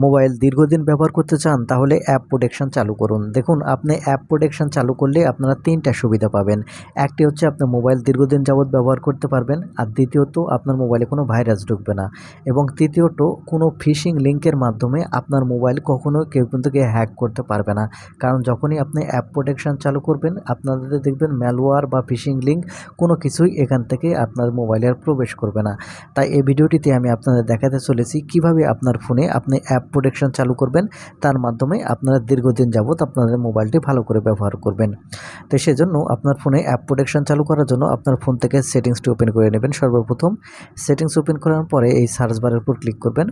Mobile দীর্ঘদিন ব্যবহার করতে চান, তাহলে অ্যাপ প্রোটেকশন চালু করুন। দেখুন, আপনি অ্যাপ প্রোটেকশন চালু করলে আপনারা তিনটা সুবিধা পাবেন। একটি হচ্ছে আপনার মোবাইল দীর্ঘদিন যাবৎ ব্যবহার করতে পারবেন, আর দ্বিতীয়ত আপনার মোবাইলে কোনো ভাইরাস ঢুকবে না। এবং তৃতীয়ত, কোনো ফিশিং লিঙ্কের মাধ্যমে আপনার মোবাইল কখনো কেউ কিন্তু হ্যাক করতে পারবে না। কারণ যখনই আপনি অ্যাপ প্রোটেকশন চালু করবেন, আপনাদের দেখবেন ম্যালওয়্যার বা ফিশিং লিঙ্ক কোনো কিছুই এখান থেকে আপনার মোবাইলে আর প্রবেশ করবে না। তাই এই ভিডিওটিতে আমি আপনাদের দেখাতে চলেছি কীভাবে আপনার ফোনে আপনি অ্যাপ প্রোটেকশন চালু করবেন। তার মাধ্যমে আপনারা দীর্ঘদিন যাবৎ আপনাদের মোবাইলটি ভালো করে ব্যবহার করবেন। তো সেজন্য আপনার ফোনে অ্যাপ প্রোটেকশন চালু করার জন্য আপনার ফোন থেকে সেটিংসটি ওপেন করে নেবেন সর্বপ্রথম। সেটিংস ওপেন করার পরে এই সার্চ বারের উপর ক্লিক করবেন।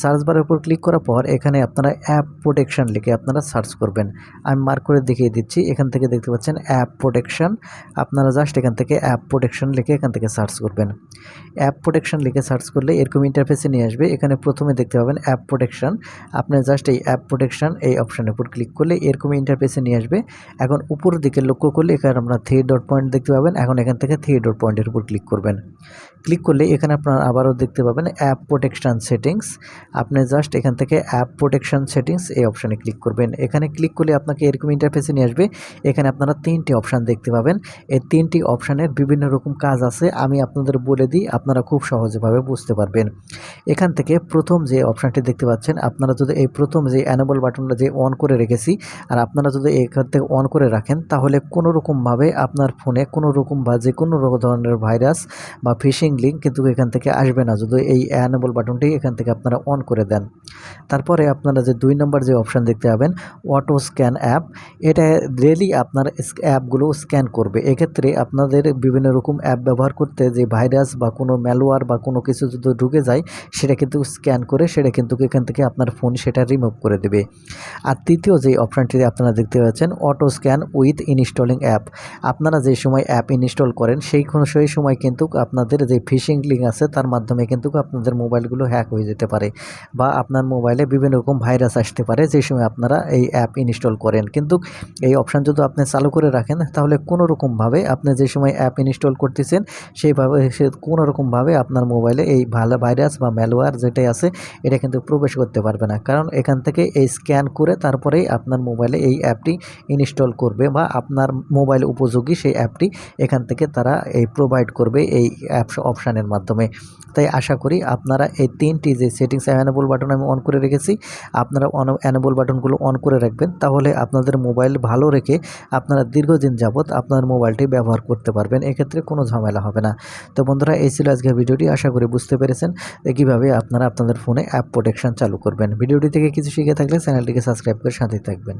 সার্চ বারের উপর ক্লিক করার পর এখানে আপনারা অ্যাপ প্রোটেকশন লিখে আপনারা সার্চ করবেন। আমি মার্ক করে দেখিয়ে দিচ্ছি, এখান থেকে দেখতে পাচ্ছেন অ্যাপ প্রোটেকশন আপনারা জাস্ট এখান থেকে অ্যাপ প্রোটেকশন লিখে এখান থেকে সার্চ করবেন। অ্যাপ প্রোটেকশন লিখে সার্চ করলে এরকম ইন্টারফেসে নিয়ে আসবে। এখানে প্রথমে দেখতে পাবেন অ্যাপ প্রোটেকশন আপনি জাস্ট এই অ্যাপ প্রোটেকশন এই অপশানের উপর ক্লিক করলে এরকম ইন্টারফেসে নিয়ে আসবে। এখন উপর দিকে লক্ষ্য করলে এখানে আপনারা থ্রি ডট পয়েন্ট দেখতে পাবেন। এখন এখান থেকে থ্রি ডট পয়েন্টের উপর ক্লিক করবেন। ক্লিক করলে এখানে আপনারা আবারও দেখতে পাবেন অ্যাপ প্রোটেকশন সেটিংস আপনি জাস্ট এখান থেকে অ্যাপ প্রোটেকশন সেটিংস এই অপশানে ক্লিক করবেন। এখানে ক্লিক করলে আপনাকে এরকম ইন্টারফেসে নিয়ে আসবে। এখানে আপনারা তিনটি অপশান দেখতে পাবেন। এই তিনটি অপশানের বিভিন্ন রকম কাজ আছে। আমি আপনাদের বলে দিই, আপনারা খুব সহজভাবে বুঝতে পারবেন। এখান থেকে প্রথম যে অপশানটি দেখতে পাচ্ছেন, আপনারা যদি এই প্রথম যে অ্যানেবল বাটনটা যে অন করে রেখেছি, আর আপনারা যদি এখান থেকে অন করে রাখেন, তাহলে কোনো রকমভাবে আপনার ফোনে কোনো রকম বা যে কোনো ধরনের ভাইরাস বা ফিশিং লিঙ্ক কিন্তু এখান থেকে আসবে না। যদি এই অ্যানেবল বাটনটি এখান থেকে আপনারা অন করে দেন। তারপরে আপনারা যে দুই নম্বর যে অপশান দেখতে পাবেন অটো স্ক্যান অ্যাপ এটা ডেলি আপনার অ্যাপগুলো স্ক্যান করবে। এক্ষেত্রে আপনাদের বিভিন্ন রকম অ্যাপ ব্যবহার করতে যে ভাইরাস বা কোনো ম্যালওয়ার বা কোনো কিছু যদি ঢুকে যায় সেটা কিন্তু স্ক্যান করে সেটা কিন্তু এখান থেকে আপনার ফোন সেটা রিমুভ করে দেবে। আর তৃতীয় যে অপশানটি আপনারা দেখতে পাচ্ছেন auto scan with installing app আপনারা যে সময় অ্যাপ ইনস্টল করেন, সেই সেই সময় কিন্তু আপনাদের যে ফিশিং লিঙ্ক আছে, তার মাধ্যমে কিন্তু আপনাদের মোবাইলগুলো হ্যাক হয়ে যেতে পারে বা আপনার মোবাইলে বিভিন্ন রকম ভাইরাস আসতে পারে, যে সময় আপনারা এই অ্যাপ ইনস্টল করেন। কিন্তু এই অপশান যদি আপনি চালু করে রাখেন, তাহলে কোনো রকমভাবে আপনি যে সময় অ্যাপ ইনস্টল করতেছেন, সেইভাবে সে কোনো রকমভাবে আপনার মোবাইলে এই ভালো ভাইরাস বা ম্যালওয়্যার যেটাই আছে, এটা কিন্তু প্রবেশ করতে পারবে না। কারণ এখান থেকে এই স্ক্যান করে তারপরেই আপনার মোবাইলে এই অ্যাপটি ইনস্টল করবে বা আপনার মোবাইল উপযোগী সেই অ্যাপটি এখান থেকে তারা এই প্রোভাইড করবে এই অ্যাপস অপশানের মাধ্যমে। তাই আশা করি আপনারা এই তিনটি যে সেটিংস অ্যানেবল বাটন আমি অন করে রেখেছি, আপনারা অন অ্যানেবল বাটনগুলো অন করে রাখবেন। তাহলে আপনাদের মোবাইল ভালো রেখে আপনারা দীর্ঘদিন যাবৎ আপনার মোবাইলটি ব্যবহার করতে পারবেন, এক্ষেত্রে কোনো ঝামেলা হবে না। তো বন্ধুরা, এই ছিল আজকের ভিডিওটি। আশা করি বুঝতে পেরেছেন। যে কীভাবে আপনারা আপনাদের ফোনে অ্যাপ প্রোটেকশন চালু করবেন। ভিডিওটি থেকে কিছু শিখে থাকলে চ্যানেলটিকে সাবস্ক্রাইব করে সাথে থাকবেন।